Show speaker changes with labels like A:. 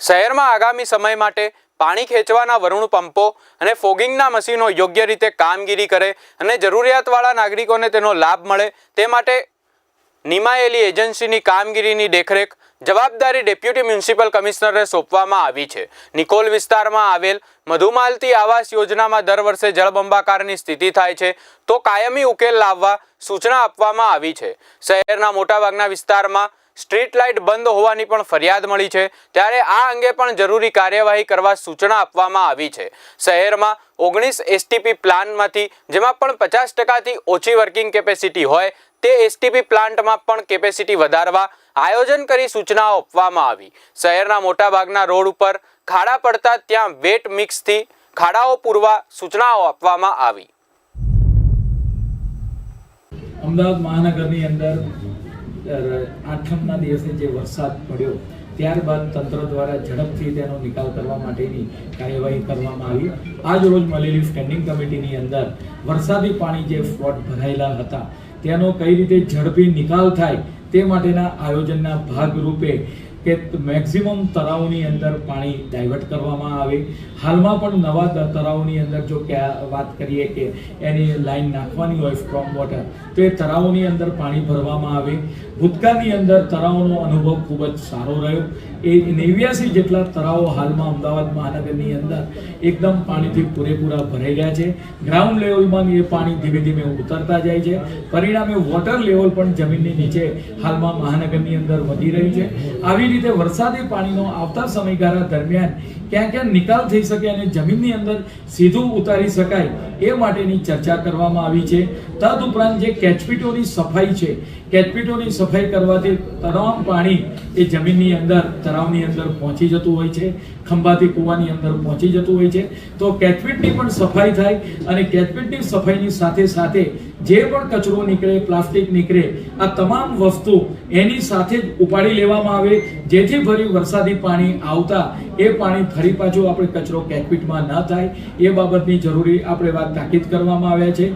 A: શહેરમાં આગામી સમય માટે પાણી ખેંચવાના વરુણ પંપો અને ફોગિંગના મશીનો યોગ્ય રીતે કામગીરી કરે અને જરૂરિયાતવાળા નાગરિકોને તેનો લાભ મળે, તે માટે નિમાયેલી એજન્સીની કામગીરીની દેખરેખ જવાબદારી ડેપ્યુટી મ્યુનિસિપલ કમિશનરને સોંપવામાં આવી છે. નિકોલ વિસ્તારમાં આવેલ મધુમાલતી આવાસ યોજનામાં દર વર્ષે જળબંબાકારની સ્થિતિ થાય છે, તો કાયમી ઉકેલ લાવવા સૂચના આપવામાં આવી છે. શહેરના મોટાભાગના વિસ્તારમાં સ્ટ્રીટ લાઇટ બંધ હોવાની પણ ફરિયાદ મળી છે. ત્યારે આ અંગે પણ જરૂરી કાર્યવાહી કરવા સૂચના આપવામાં આવી છે. શહેરમાં ઓગણીસ એસટીપી પ્લાન્ટમાંથી, જેમાં પણ પચાસ ટકાથી ઓછી વર્કિંગ કેપેસિટી હોય, તે એસટીપી પ્લાન્ટમાં પણ કેપેસિટી વધારવા આયોજન કરી સૂચનાઓ આપવામાં આવી. શહેરના મોટાભાગના રોડ ઉપર ખાડા પડતા ત્યાં વેટ મિક્સથી ખાડાઓ પૂરવા સૂચનાઓ આપવામાં આવી.
B: અમદાવાદ મહાનગરની અંદર આઠમના દિવસે જે વરસાદ પડ્યો, ત્યારબાદ તંત્ર દ્વારા ઝડપથી તેનો નિકાલ કરવા માટેની કાર્યવાહી કરવામાં આવી. આજ રોજ મળેલી સ્ટેન્ડિંગ કમિટીની અંદર વરસાદી પાણી જે ફ્લોટ ભરાયેલા હતા, તેનો કઈ રીતે ઝડપી નિકાલ થાય તે માટેના આયોજનના ભાગરૂપે કે મેક્સિમમ તળાવની અંદર પાણી ડાયવર્ટ કરવામાં આવે. હાલમાં પણ નવા તળાવની અંદર જો વાત કરીએ કે એની લાઈન નાખવાની હોય સ્ટ્રોંગ વોટર તો એ તળાવની અંદર પાણી ભરવામાં આવે. ભૂતકાળની અંદર તળાવનો અનુભવ ખૂબ જ સારો રહ્યો. એ નેવ્યાસી જેટલા તળાવો હાલમાં અમદાવાદ મહાનગરની અંદર એકદમ પાણીથી પૂરેપૂરા ભરાઈ ગયા છે. ગ્રાઉન્ડ લેવલમાં એ પાણી ધીમે ધીમે ઉતરતા જાય છે. પરિણામે વોટર લેવલ પણ જમીનની નીચે હાલમાં મહાનગરની અંદર વધી રહ્યું છે. આવી રીતે વરસાદી પાણીનો આવતા સમયગાળા દરમિયાન ક્યાં ક્યાં નિકાલ થઈ શકે અને જમીનની અંદર સીધું ઉતારી શકાય એ માટેની ચર્ચા કરવામાં આવી છે. તદ ઉપરાંત જે કેચપીટોની સફાઈ છે, કેચપીટોની સફાઈ કરવાથી તમામ પાણી એ જમીનની અંદર, તળાવની અંદર પહોંચી જતું હોય છે ખંભાતી કૂવાની અંદર પહોંચી જતું હોય છે. તો કેચપીટની પણ સફાઈ થાય અને કેચપીટની સફાઈની સાથે સાથે જે પણ કચરો નીકળે, પ્લાસ્ટિક નીકળે, આ તમામ વસ્તુ એની સાથે જ ઉપાડી લેવામાં આવે. જેથી ફરી વરસાદી પાણી આવતા એ પાણી ફરી પાછું આપણે કચરો કેકપીટમાં ન થાય. એ બાબતની જરૂરી આપણે વાત તાકીદ કરવામાં આવ્યા છે.